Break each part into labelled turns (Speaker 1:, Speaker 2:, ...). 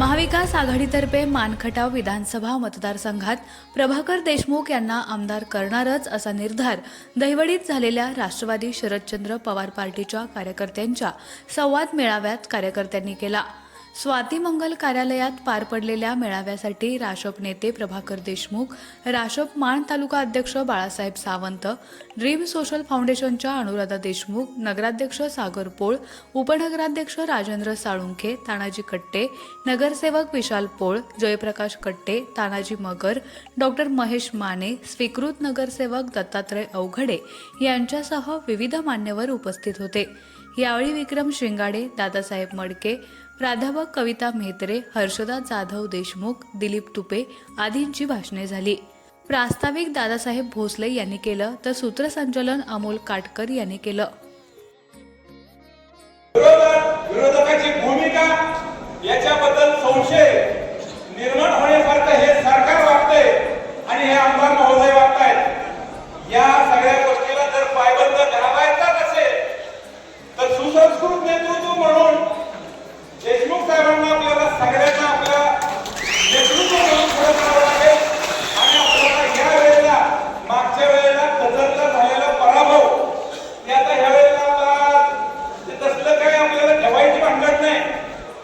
Speaker 1: महाविकास आघाडीतर्फे मानखटाव विधानसभा मतदारसंघात प्रभाकर देशमुख यांना आमदार करणारच असा निर्धार दहिवडीत झालेल्या राष्ट्रवादी शरदचंद्र पवार पार्टीच्या कार्यकर्त्यांच्या संवाद मेळाव्यात कार्यकर्त्यांनी केला. स्वाती मंगल कार्यालयात पार पडलेल्या मेळाव्यासाठी राशप नेते प्रभाकर देशमुख राशप माण तालुका अध्यक्ष बाळासाहेब सावंत ड्रीम सोशल फाउंडेशनच्या अनुराधा देशमुख नगराध्यक्ष सागर पोळ उपनगराध्यक्ष राजेंद्र साळुंखे तानाजी कट्टे नगरसेवक विशाल पोळ जयप्रकाश कट्टे तानाजी मगर डॉक्टर महेश माने स्वीकृत नगरसेवक दत्तात्रय अवघडे यांच्यासह विविध मान्यवर उपस्थित होते. यावेळी विक्रम शिंगाडे दादासाहेब मडके प्राध्यापक कविता म्हेत्रे हर्षदा जाधव देशमुख दिलीप तुपे आदींची भाषणे झाली. प्रास्ताविक दादासाहेब भोसले यांनी केलं तर सूत्रसंचलन अमोल काटकर यांनी केलं.
Speaker 2: विरोधकाची भूमिका याच्याबद्दल संशय निर्माण होण्यासारखं हे सरकार वागतंय आणि हे आमदार महोदय वागतायत. या सगळ्या गोष्टीला जर पायबंद घालायचाच असेल तर सुसंस्कृत नेतृत्व म्हणून देशमुख साहेबांना आपल्याला सगळ्यांना आपल्या नेतृत्व म्हणून पुढे करावं लागेल आणि आपल्याला या वेळेला मागच्या वेळेला कदरला झालेला पराभव ते आता ह्या वेळेला आपला ते तसलं काही आपल्याला ठेवायची भानगड नाही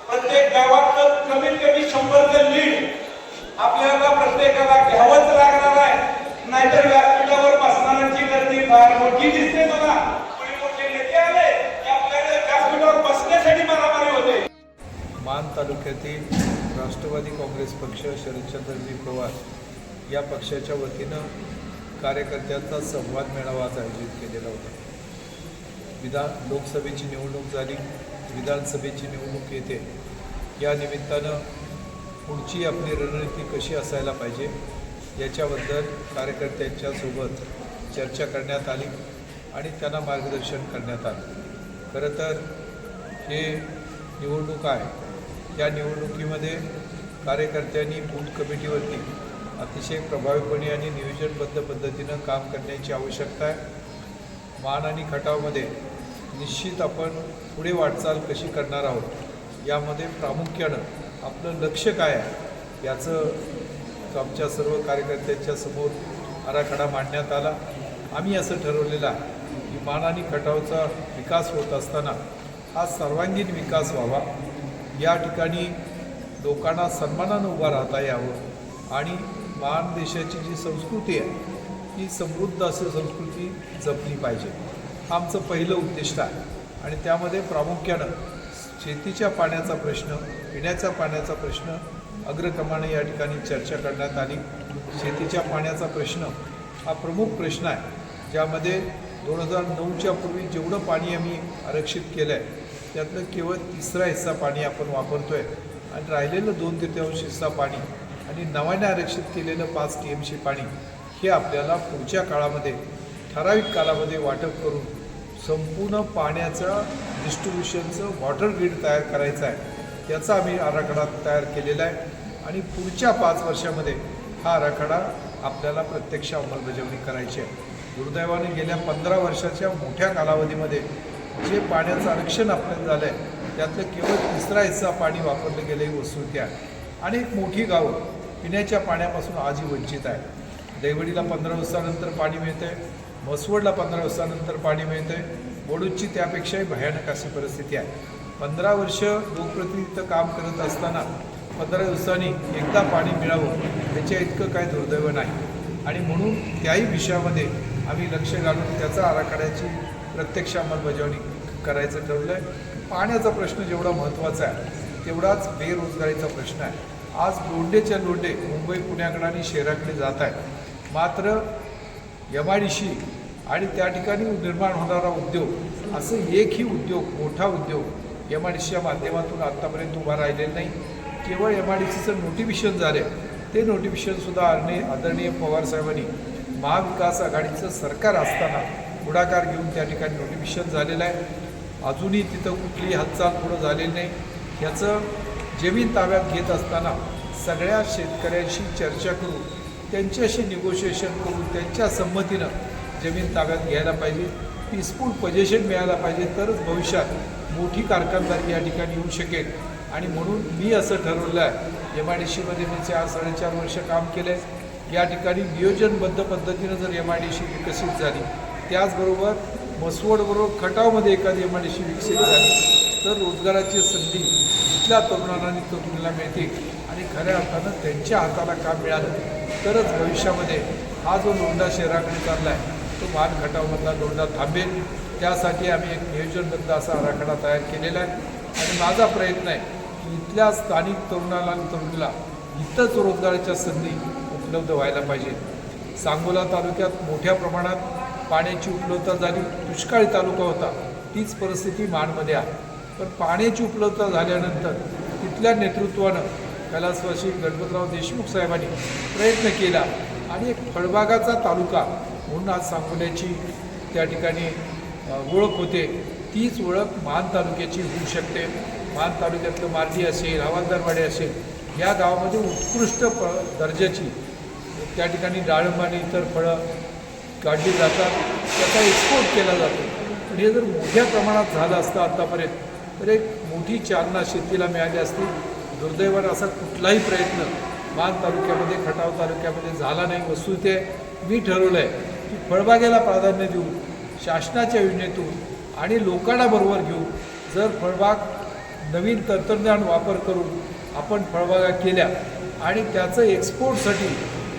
Speaker 2: प्रत्येक गावात कमीत कमी शंभरचं लीड आपल्याला आपल्याला घ्यावंच लागणार आहे. नाहीतर व्यासपीठावर बसणाऱ्यांची गर्दी फार मोठी दिसते मला. कोणी मोठे नेते आले की आपल्याकडे व्यासपीठावर बसण्यासाठी मारामारी होते.
Speaker 3: मान तालुक्यातील राष्ट्रवादी काँग्रेस पक्ष शरदचंद्रजी पवार या पक्षाच्या वतीनं कार्यकर्त्यांचा संवाद मेळावा आज आयोजित केलेला होता. विधान लोकसभेची निवडणूक झाली. विधानसभेची निवडणूक येते. या निमित्तानं पुढची आपली रणनीती कशी असायला पाहिजे याच्याबद्दल कार्यकर्त्यांच्या सोबत चर्चा करण्यात आली आणि त्यांना मार्गदर्शन करण्यात आलं. खरं तर हे निवडणूक आहे. या निवडणुकीमध्ये कार्यकर्त्यांनी बूथ कमिटीवरती अतिशय प्रभावीपणे आणि नियोजनबद्ध पद्धतीनं काम करण्याची आवश्यकता आहे. मान आणि खटावमध्ये निश्चित आपण पुढे वाटचाल कशी करणार आहोत यामध्ये प्रामुख्यानं आपलं लक्ष काय आहे? याचं आमच्या सर्व कार्यकर्त्यांच्या समोर आराखडा मांडण्यात आला. आम्ही असं ठरवलेलं आहे की मान आणि खटावचा विकास होत असताना हा सर्वांगीण विकास व्हावा. या ठिकाणी लोकांना सन्मानानं उभा राहता यावं आणि मान देशाची जी संस्कृती आहे ती समृद्ध असं संस्कृती जपली पाहिजे. हा आमचं पहिलं उद्दिष्ट आहे आणि त्यामध्ये प्रामुख्यानं शेतीच्या पाण्याचा प्रश्न पिण्याचा पाण्याचा प्रश्न अग्रक्रमाने या ठिकाणी चर्चा करण्यात आली. शेतीच्या पाण्याचा प्रश्न हा प्रमुख प्रश्न आहे ज्यामध्ये दोन हजार नऊच्या पूर्वी जेवढं पाणी आम्ही आरक्षित केलं आहे त्यातलं केवळ तिसरा हिस्सा पाणी आपण वापरतो आहे आणि राहिलेलं दोन तृतीयांश हिस्सा पाणी आणि नव्याने आरक्षित केलेलं पाच टी एम सी पाणी हे आपल्याला पुढच्या काळामध्ये ठराविक काळामध्ये वाटप करून संपूर्ण पाण्याचं डिस्ट्रीब्युशनचं वॉटर ग्रीड तयार करायचं आहे. याचा आम्ही आराखडा तयार केलेला आहे. आणि पुढच्या पाच वर्षामध्ये हा आराखडा आपल्याला प्रत्यक्ष अंमलबजावणी करायची आहे. दुर्दैवाने गेल्या पंधरा वर्षाच्या मोठ्या कालावधीमध्ये जे पाण्याचं आरक्षण आपल्याला झालं आहे त्यातलं केवळ तिसरा हिस्सा पाणी वापरलं गेलं ही वस्तुस्थिती आहे आणि एक मोठी गावं पिण्याच्या पाण्यापासून आजही वंचित आहे. दैवडीला पंधरा दिवसानंतर पाणी मिळतंय म्हसवडला पंधरा दिवसानंतर पाणी मिळतंय. बोडूची त्यापेक्षाही भयानक अशी परिस्थिती आहे. पंधरा वर्ष लोकप्रतिनिधित्व काम करत असताना पंधरा दिवसांनी एकदा पाणी मिळावं त्याच्या इतकं काय दुर्दैव नाही. आणि म्हणून त्याही विषयामध्ये आम्ही लक्ष घालून त्याचा आराखड्याची प्रत्यक्ष अंमलबजावणी करायचं ठरलं आहे पाण्याचा प्रश्न जेवढा महत्त्वाचा आहे तेवढाच बेरोजगारीचा प्रश्न आहे. आज लोंढेच्या लोंढे मुंबई पुण्याकडे आणि शहराकडे जात आहेत. मात्र एम आय डी सी आणि त्या ठिकाणी निर्माण होणारा उद्योग असं एकही उद्योग मोठा उद्योग एम आय डी सीच्या माध्यमातून आत्तापर्यंत उभा राहिलेलं नाही. केवळ एम आय डी सीचं नोटिफिकेशन झालं. आहे ते नोटिफिकेशनसुद्धा आदरणीय आदरणीय पवारसाहेबांनी महाविकास आघाडीचं सरकार असताना पुढाकार घेऊन त्या ठिकाणी नोटिफिकेशन झालेलं आहे. अजूनही तिथं कुठलीही हालचाल पुढं झालेली नाही. ह्याचं जमीन ताब्यात घेत असताना सगळ्या शेतकऱ्यांशी चर्चा करून त्यांच्याशी निगोशिएशन करून त्यांच्या संमतीनं जमीन ताब्यात घ्यायला पाहिजे. पीसफुल पजेशन मिळायला पाहिजे. तरच भविष्यात मोठी कारखानदारी या ठिकाणी येऊ शकेल. आणि म्हणून मी असं ठरवलं आहे एम आय डी सीमध्ये मी चार साडेचार वर्ष काम केलं आहे या ठिकाणी नियोजनबद्ध पद्धतीनं जर एम आय डी सी विकसित झाली त्याचबरोबर मसवडबरोबर खटावमध्ये एखादी एम आय डी सी विकसित झाली तर रोजगाराची संधी इथल्या तरुणांना आणि तरुणीला मिळतील आणि खऱ्या अर्थानं त्यांच्या हाताला काम मिळालं. तरच भविष्यामध्ये हा जो लोंढा शहराकडे चालला आहे तो मान खटावमधला लोंढा थांबेल. त्यासाठी आम्ही एक नियोजनबद्ध असा आराखडा तयार केलेला आहे. आणि माझा प्रयत्न आहे की इथल्या स्थानिक तरुणाला आणि तरुणीला इथंच रोजगाराच्या संधी उपलब्ध व्हायला पाहिजे. सांगोला तालुक्यात मोठ्या प्रमाणात पाण्याची उपलब्धता झाली. दुष्काळी तालुका होता. तीच परिस्थिती माणमध्ये आहे. पण पाण्याची उपलब्धता झाल्यानंतर तिथल्या नेतृत्वानं कैलासवासी गणपतराव देशमुख साहेबांनी प्रयत्न केला. आणि एक फळबागाचा तालुका म्हणून आज सांगोल्याची त्या ठिकाणी ओळख होते. तीच ओळख मान तालुक्याची होऊ शकते. मान तालुक्यातलं मार्डी असेल हवालदारवाडी असेल या गावामध्ये उत्कृष्ट प दर्जाची त्या ठिकाणी डाळिंब आणि इतर फळं काढली जातात. त्याचा एक्सपोर्ट केला जातो. पण हे जर मोठ्या प्रमाणात झालं असतं आत्तापर्यंत तर एक मोठी चालना शेतीला मिळाली असती. दुर्दैवानं असा कुठलाही प्रयत्न मान तालुक्यामध्ये खटाव तालुक्यामध्ये झाला नाही. वस्तुते मी ठरवलं आहे की फळबागेला प्राधान्य देऊन शासनाच्या योजनेतून आणि लोकांना बरोबर घेऊन जर फळबाग नवीन तंत्रज्ञान वापर करून आपण फळबागा केल्या आणि त्याचं एक्सपोर्टसाठी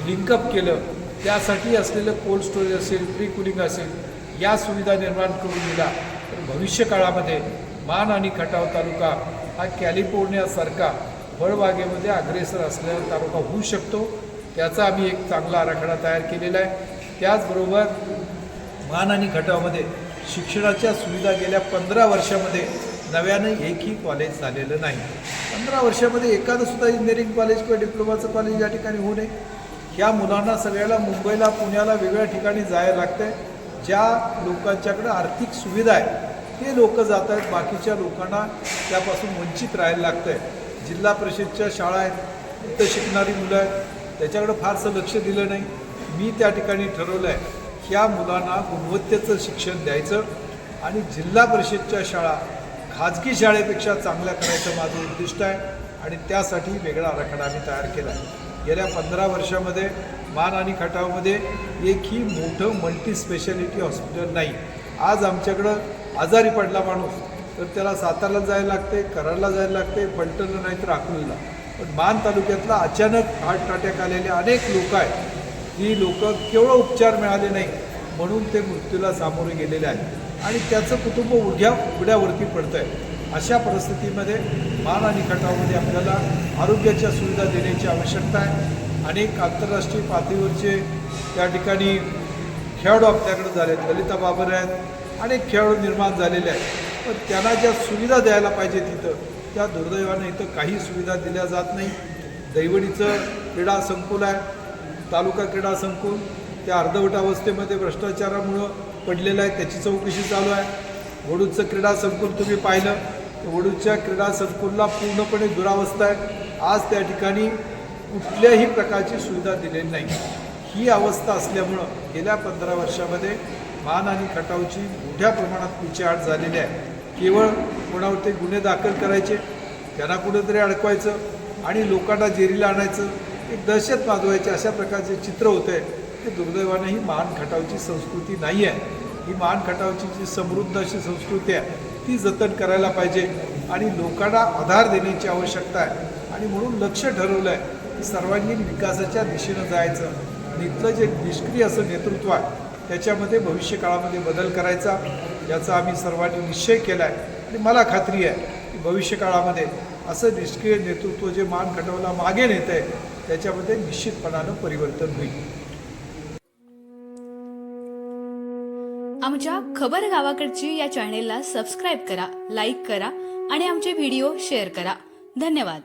Speaker 3: लिंकअप केलं त्यासाठी असलेलं कोल्ड स्टोरेज असेल प्री कुलिंग असेल या सुविधा निर्माण करून दिल्या तर भविष्य काळामध्ये मान आणि खटाव तालुका हा कॅलिफोर्नियासारखा फळबागेमध्ये अग्रेसर असलेला तालुका होऊ शकतो. त्याचा आम्ही एक चांगला आराखडा तयार केलेला आहे. त्याचबरोबर मान आणि खटावमध्ये शिक्षणाच्या सुविधा गेल्या पंधरा वर्षामध्ये नव्यानं एकही कॉलेज झालेलं नाही. पंधरा वर्षामध्ये एखादं सुद्धा इंजिनिअरिंग कॉलेज किंवा डिप्लोमाचं कॉलेज या ठिकाणी होऊ नये. ह्या मुलांना सगळ्याला मुंबईला पुण्याला वेगळ्या ठिकाणी जायला लागतंय. ज्या लोकांच्याकडे आर्थिक सुविधा आहे ते लोक जात आहेत. बाकीच्या लोकांना त्यापासून वंचित राहायला लागतं आहे जिल्हा परिषदच्या शाळा आहेत तिथं शिकणारी मुलं आहेत. त्याच्याकडं फारसं लक्ष दिलं नाही. मी त्या ठिकाणी ठरवलं आहे ह्या मुलांना गुणवत्तेचं शिक्षण द्यायचं आणि जिल्हा परिषदच्या शाळा खाजगी शाळेपेक्षा चांगल्या करायचं माझं उद्दिष्ट आहे आणि त्यासाठी वेगळा आराखडा आम्ही तयार केला आहे. गेल्या पंधरा वर्षामध्ये मान आणि खटावमध्ये एकही मोठं मल्टी स्पेशालिटी हॉस्पिटल नाही. आज आमच्याकडं आजारी पडला माणूस तर त्याला सातारला जायला लागते कराडला जायला लागते फलटणला नाही तर अकलूजला पण मान तालुक्यातला अचानक हार्ट अटॅक आलेले अनेक लोक आहेत ही लोक केवळ उपचार मिळाले नाही म्हणून ते मृत्यूला सामोरे गेलेले आहेत. आणि त्याचं कुटुंब उघड्या उघड्यावरती पडतं आहे अशा परिस्थितीमध्ये मान आणि खटावमध्ये आपल्याला आरोग्याच्या सुविधा देण्याची आवश्यकता आहे. अनेक आंतरराष्ट्रीय पातळीवरचे त्या ठिकाणी खेळाडू आपल्याकडे झाले आहेत. ललिता बाबर आहेत. अनेक खेळाडू निर्माण झालेले आहेत. पण त्यांना ज्या सुविधा द्यायला पाहिजे तिथं त्या दुर्दैवानं इथं काही सुविधा दिल्या जात नाही. दैवडीचं क्रीडा संकुल आहे. तालुका क्रीडा संकुल त्या अर्धवट अवस्थेमध्ये भ्रष्टाचारामुळं पडलेलं आहे त्याची चौकशी चालू आहे. वडूजचं क्रीडा संकुल तुम्ही पाहिलं तर वडूजच्या क्रीडा संकुलला पूर्णपणे दुरावस्था आहे. आज त्या ठिकाणी कुठल्याही प्रकारची सुविधा दिलेली नाही. ही अवस्था असल्यामुळं गेल्या पंधरा वर्षामध्ये मान आणि खटावची मोठ्या प्रमाणात पिछेहाट झालेली आहे. केवळ कोणावरती गुन्हे दाखल करायचे त्यांना कुठेतरी अडकवायचं आणि लोकांना जेरीला आणायचं एक दहशत माजवायची अशा प्रकारचे चित्र होते. ते दुर्दैवाने ही मान खटावची संस्कृती नाही आहे ही मान खटावची जी समृद्ध अशी संस्कृती आहे ती जतन करायला पाहिजे आणि लोकांना आधार देण्याची आवश्यकता आहे. आणि म्हणून लक्ष ठरवलं आहे की सर्वांगीण विकासाच्या दिशेनं जायचं. आणि इथलं जे निष्क्रिय असं नेतृत्व आहे त्याच्यामध्ये भविष्य काळामध्ये बदल करायचा याचा आम्ही सर्वांनी निश्चय केला आहे आणि मला खात्री आहे की भविष्य काळामध्ये असं निष्क्रिय नेतृत्व जे मान खटवला मागे नेत आहे त्याच्यामध्ये निश्चितपणानं परिवर्तन होईल.
Speaker 1: आमच्या खबर गावाकडची या चॅनेलला सबस्क्राईब करा लाईक करा आणि आमचे व्हिडिओ शेअर करा. धन्यवाद.